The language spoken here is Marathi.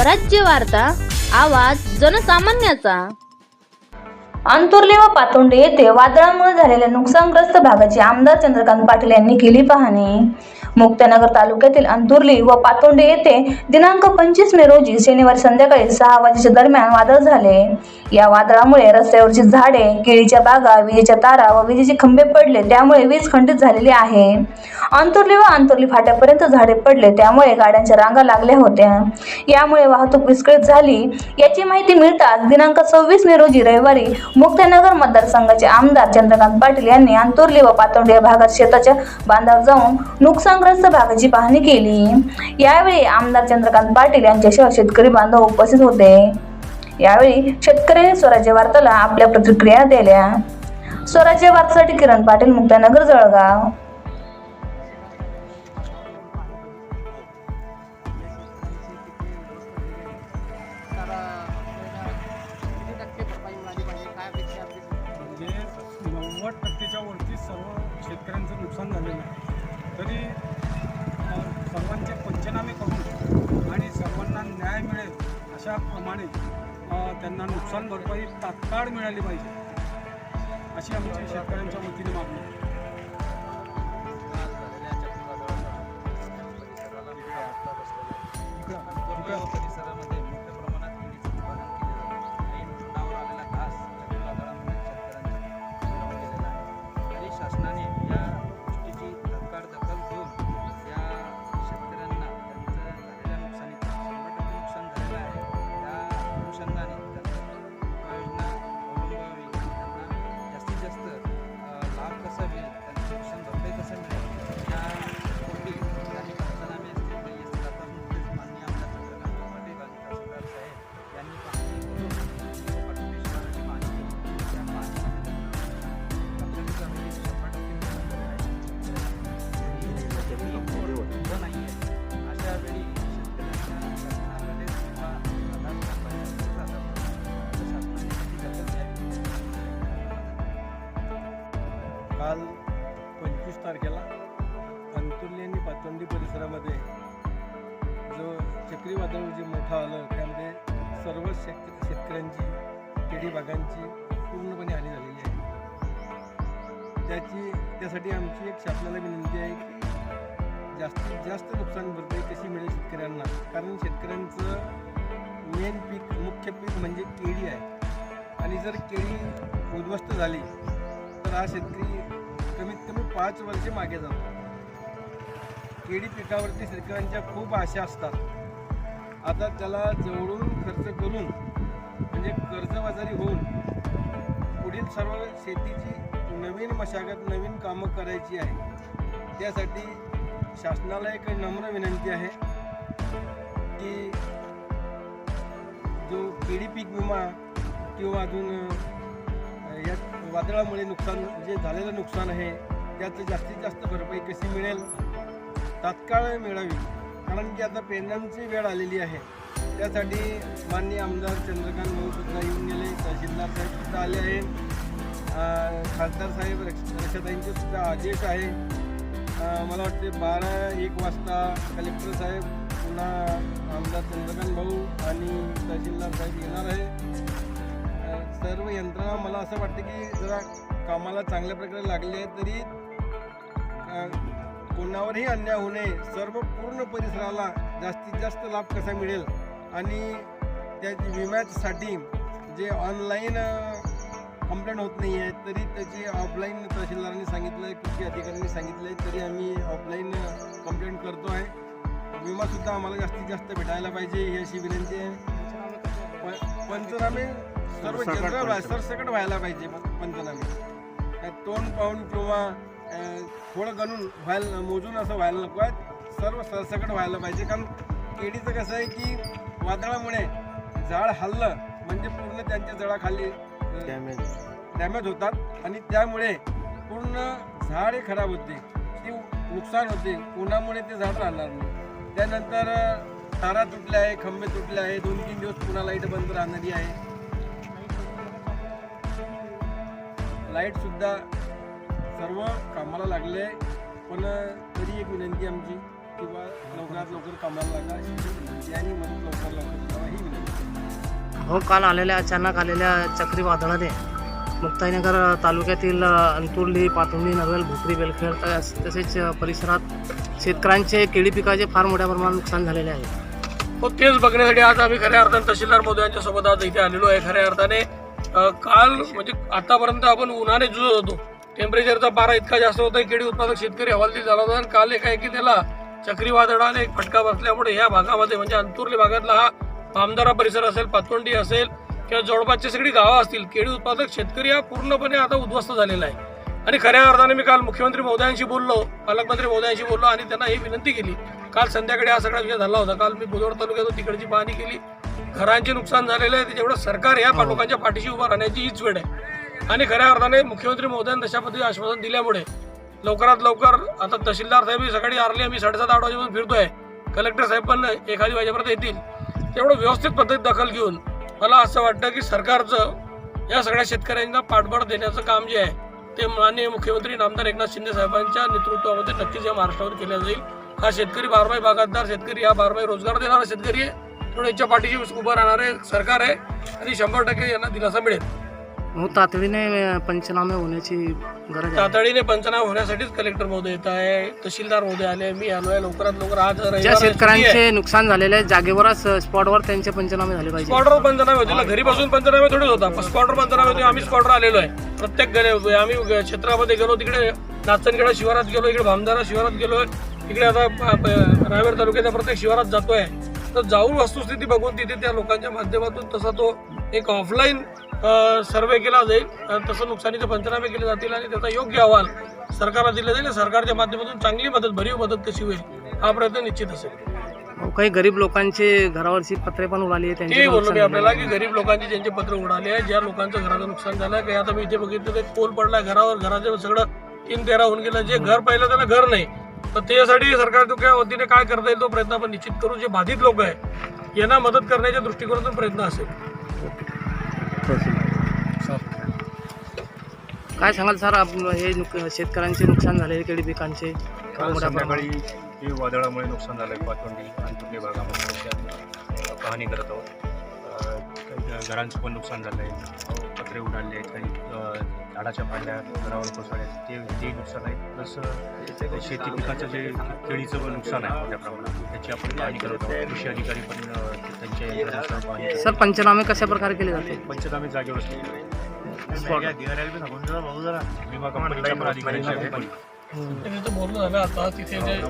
स्वराज्य वार्ता आवाज जनसामान्याचा. अंतुर्ली व पातोंडे येथे वादळामुळे झालेल्या नुकसानग्रस्त भागाची आमदार चंद्रकांत पाटील यांनी केली पाहणी. मुक्तानगर तालुक्यातील अंतुर्ली व पातोंडे येथे दिनांक पंचवीस मे रोजी शनिवारी संध्याकाळी सहा वाजेच्या दरम्यान वादळ झाले. या वादळामुळे रस्त्यावरची झाडे केळीच्या बागा विजेच्या तारा व विजेचे खंबे पडले त्यामुळे वीज खंडित झालेली आहे. अंतुर्ली व अंतुर्ली फाट्यापर्यंत झाडे पडले त्यामुळे गाड्यांच्या रांगा लागल्या होत्या. यामुळे वाहतूक विस्कळीत झाली. याची माहिती मिळताच दिनांक सव्वीस मे रोजी रविवारी मुक्तानगर मतदारसंघाचे आमदार चंद्रकांत पाटील यांनी अंतुर्ली व पातोंडी या भागात शेताच्या बांधावर जाऊन नुकसानग्रस्त भागाची पाहणी केली. यावेळी आमदार चंद्रकांत पाटील यांच्याशिवाय शेतकरी बांधव उपस्थित होते. यावेळी शेतकऱ्यांनी स्वराज्य वार्ताला आपल्या प्रतिक्रिया दिल्या. स्वराज्य वार्तासाठी किरण पाटील मुक्तानगर जळगाव. काय म्हणजे नव्वद टक्केच्या वरती सर्व शेतकऱ्यांचं नुकसान झालेलं आहे. तरी सर्वांचे पंचनामे करून आणि सर्वांना न्याय मिळेल अशा प्रमाणे त्यांना नुकसान भरपाई तात्काळ मिळाली पाहिजे अशी आमची शेतकऱ्यांच्या वतीने मागणी पंचवीस तारखेला अंतुर्ली आणि पातोंडी परिसरामध्ये जो चक्रीवादळ जे मोठं आलं त्यामध्ये सर्व शेत शेतकऱ्यांची केळी बागांची पूर्णपणे हानी झालेली आहे. त्याची त्यासाठी आमची एक शासनाला विनंती आहे की जास्तीत जास्त नुकसान भरपाई कशी मिळेल शेतकऱ्यांना? कारण शेतकऱ्यांचं मेन पीक मुख्य पीक म्हणजे केळी आहे. आणि जर केळी उद्ध्वस्त झाली तर हा शेतकरी कमीत कमी पाच वर्षे मागे जातो. केळी पिकावरती शेतकऱ्यांच्या खूप आशा असतात. आता त्याला जवळून खर्च करून म्हणजे कर्जबाजारी होऊन पुढील सर्व शेतीची नवीन मशागत नवीन कामं करायची आहे. त्यासाठी शासनाला एक नम्र विनंती आहे की जो केळी पीक विमा किंवा अजून वादळामुळे नुकसान जे झालेलं नुकसान आहे त्याचं जास्तीत जास्त भरपाई कशी मिळेल? तात्काळ मिळावी. कारण की आता पेरण्यांची वेळ आलेली आहे. त्यासाठी माननीय आमदार चंद्रकांत भाऊ सुद्धा येऊन गेले. तहसीलदार साहेब सुद्धा आले आहे. खासदार साहेब रक्ष रक्षाताईंचे सुद्धा आदेश आहे. मला वाटते बारा एक वाजता कलेक्टर साहेब पुन्हा आमदार चंद्रकांत भाऊ आणि तहसीलदार साहेब येणार आहे. सर्व यंत्रणा मला असं वाटतं की जरा कामाला चांगल्या प्रकारे लागले आहे तरी कोणावरही अन्याय होऊ नये. सर्व पूर्ण परिसराला जास्तीत जास्त लाभ कसा मिळेल? आणि त्या विम्यासाठी जे ऑनलाईन कंप्लेंट होत नाही आहे तरी त्याची ऑफलाईन तहसीलदारांनी सांगितलं आहे कृषी अधिकाऱ्यांनी सांगितलं आहे तरी आम्ही ऑफलाईन कंप्लेंट करतो आहे. विमासुद्धा आम्हाला जास्तीत जास्त भेटायला पाहिजे ही अशी विनंती आहे. प- पंचनामे सर्व जनरल व्हाय- सरसकट व्हायला पाहिजे पंचनामे. काय तोंड पाहून किंवा थोडं गणून व्हायला मोजून असं व्हायला नको आहे सर्व सरसकट व्हायला पाहिजे. कारण केळीचं कसं आहे की वादळामुळे झाड हल्लं म्हणजे पूर्ण त्यांच्या जळाखाली डॅमेज डॅमेज होतात. आणि त्यामुळे पूर्ण झाड हे खराब होते. ती नुकसान होते. उन्हामुळे ते झाड राहणार नाही. त्यानंतर तारा तुटल्या आहे खंबे तुटले आहे दोन तीन दिवस पुन्हा लाइट बंद राहणारी आहे. लाइट सुद्धा सर्व कामाला लागले पण तरी एक विनंती आमची किंवा लवकरात लवकर कामाला लागा. विनंती आणि मदत लवकर लवकर ही विनंती हो काल आलेल्या अचानक आलेल्या चक्रीवादळाने मुक्ताईनगर तालुक्यातील अंतुर्ली पातुंडी नगल भोकरी बेलखेड तस- तसेच परिसरात शेतकऱ्यांचे केळी पिकाचे फार मोठ्या प्रमाणात नुकसान झालेले आहे. हो तेच बघण्यासाठी आज आम्ही खऱ्या अर्थाने तहसीलदार मोदयांच्या सोबत आज इथे आलेलो आहे. खऱ्या अर्थाने काल म्हणजे आतापर्यंत आपण उन्हाने जुळत होतो. टेम्परेचरचा पारा इतका जास्त होता केळी उत्पादक शेतकरी हवालदिल झाला होता. आणि काल एकाएकी त्याला चक्रीवादळाने एक फटका बसल्यामुळे या भागामध्ये म्हणजे अंतुर्ली भागातला हा पामदारा परिसर असेल पातोंडी असेल किंवा जवळपासची सगळी गावं असतील केळी उत्पादक शेतकरी हा पूर्णपणे आता उद्ध्वस्त झालेला आहे. आणि खऱ्या अर्थाने मी काल मुख्यमंत्री महोदयांशी बोललो पालकमंत्री महोदयांशी बोललो आणि त्यांना ही विनंती केली. काल संध्याकाळी हा सगळा विषय झाला होता. काल मी बुधवार तालुक्यातून तिकडची पाहणी केली. घरांचे नुकसान झालेले आहे त्याच्यामुळे सरकार या पा- लोकांच्या पाठीशी उभा राहण्याची हीच वेळ आहे. आणि खऱ्या अर्थाने मुख्यमंत्री महोदयांनी तशा पद्धतीने आश्वासन दिल्यामुळे लवकरात लवकर आता तहसीलदार साहेब ही सकाळी आरली आम्ही साडेसात आठ वाजेपासून फिरतोय. कलेक्टर साहेब पण एखादी वाजेपर्यंत येतील. तेवढं व्यवस्थित पद्धतीत दखल घेऊन मला असं वाटतं की सरकारचं या सगळ्या शेतकऱ्यांना पाठबळ देण्याचं काम जे आहे ते माननीय मुख्यमंत्री नामदार एकनाथ शिंदे साहेबांच्या नेतृत्वामध्ये नक्कीच या महाराष्ट्रावर केलं जाईल. हा शेतकरी बारमाही बागायतदार शेतकरी हा बारमाही रोजगार देणारा शेतकरी आहे. म्हणून याच्या पाठीशी उभं राहणारे सरकार आहे आणि शंभर टक्के यांना दिलासा मिळेल. हो तातडीने पंचनामे होण्याची गरज आहे. तातडीने पंचनामा होण्यासाठीच कलेक्टर महोदय येत आहे तहसीलदार महोदय आले मी आलोय लवकरात लवकर आज ज्या रविवार सुट्टी. शेतकऱ्यांचे नुकसान झालेले आहे जागेवरच स्पॉटवर त्यांचे पंचनामे झाले पाहिजे. स्क्वॉडर पंचनामे होते ना घरी बसून पंचनामे थोडीच होता स्क्वॉडर पंचनामे होते आम्ही स्क्वॉडर आलेलो आहे. प्रत्येक गले आम्ही ग- क्षेत्रामध्ये गेलो तिकडे नाचनखेडा शिवारात गेलो इकडे भामदारा शिवारात गेलोय तिकडे आता प- प- रायगड तालुक्याच्या प्रत्येक शिवारात जातोय. तर जाऊन वस्तुस्थिती बघून तिथे त्या लोकांच्या माध्यमातून तसा तो एक ऑफलाईन सर्वे केला जाईल. तसं नुकसानीचे पंचनामे केले जातील आणि त्याचा योग्य अहवाल सरकारला दिला जाईल सरकारच्या माध्यमातून चांगली मदत भरीव मदत कशी होईल हा प्रयत्न निश्चित असेल. हो, काही गरीब लोकांचे घरावरची पत्रे पण उडाली आहे ते बोललो मी आपल्याला की गरीब लोकांचे ज्यांचे पत्र उडाले आहे ज्या लोकांचं घराचं नुकसान झालं काही आता मी इथे बघितलं ते पोल पडलाय घरावर घराचे सगळं तीन तेरा होऊन गेलं जे घर पाहिलं त्याला घर नाही. तर त्यासाठी सरकारच्या वतीने काय करता येईल तो प्रयत्न आपण निश्चित करू. जे बाधित लोक आहे यांना मदत करण्याच्या दृष्टिकोनातून प्रयत्न असेल. काय सांगाल सर? आप- हे नुक- शेतकऱ्यांचे नुकसान झालेले केळी पिकांचे. हे वादळामुळे नुकसान झालं आहे पातवंडी अंतुर्ली भागामध्ये त्या पाहणी करत आहोत. घरांचं पण नुकसान झालं आहे पत्रे उडाले आहेत काही झाडाच्या पांड्या घरावर कोसळल्या आहेत. ते ते नुकसान आहे. प्लस शेती पिकाचं जे केळीचं पण नुकसान आहे मोठ्या प्रमाणात. त्याची आपण पाहणी करत आहोत. कृषी अधिकारी पण त्यांच्या सर पंचनामे कशा प्रकारे केले जाते. पंचनामे जागेवर विमा कंपनीच्या अधिकाऱ्यांशी आपण तिथे बोलणं झालं आता तिथे जे